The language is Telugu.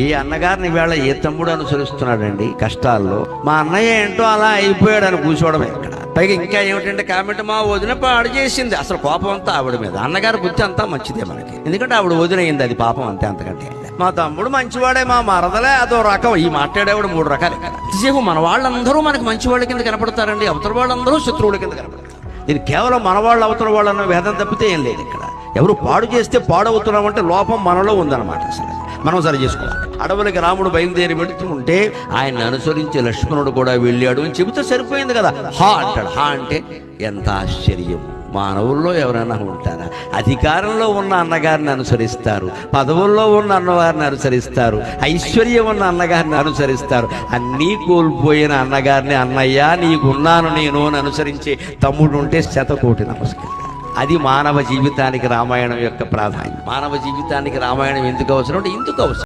ఏ అన్నగారిని వేళ ఏ తమ్ముడు అనుసరిస్తున్నాడండి కష్టాల్లో? మా అన్నయ్య ఏంటో అలా అయిపోయాడు అని కూర్చోవడమే ఇక్కడ. పైగా ఇంకా ఏమిటంటే కామెంట్ మా వదిన పాడు చేసింది. అసలు కోపం అంతా ఆవిడ మీద. అన్నగారి బుద్ధి అంతా మంచిదే మనకి. ఎందుకంటే ఆవిడ వదినయింది అది పాపం అంతే అంతకంటే మా తమ్ముడు మంచివాడే మా మరదలే అదో రకం. ఈ మాట్లాడేవాడు మూడు రకాలు ఇక్కడ మన వాళ్ళందరూ మనకి మంచివాళ్ళ కింద కనపడతారండి. అవతల వాళ్ళందరూ శత్రువుల కింద కనపడతారు. ఇది కేవలం మన వాళ్ళు అవతల వాళ్ళన్న భేదం తప్పితే ఏం లేదు ఇక్కడ. ఎవరు పాడు చేస్తే పాడవుతున్నామంటే లోపం మనలో ఉందన్నమాట అసలు. మనం సరి చేసుకోవాలి అడవులకి రాముడు బయలుదేరి వెళుతూ ఉంటే ఆయన అనుసరించి లక్ష్మణుడు కూడా వెళ్ళాడు అని చెబితే సరిపోయింది కదా. హా అంటాడు. హా అంటే ఎంత ఆశ్చర్యం. మానవుల్లో ఎవరైనా ఉంటారా? అధికారంలో ఉన్న అన్నగారిని అనుసరిస్తారు. పదవుల్లో ఉన్న అన్నవారిని అనుసరిస్తారు. ఐశ్వర్యం ఉన్న అన్నగారిని అనుసరిస్తారు. అన్నీ కోల్పోయిన అన్నగారిని అన్నయ్య నీకున్నాను నేను అని అనుసరించే తమ్ముడు ఉంటే శతకోటి నమస్కారం అది మానవ జీవితానికి రామాయణం యొక్క ప్రాధాన్యం. మానవ జీవితానికి రామాయణం ఎందుకు అవసరం అంటే ఎందుకు అవసరం.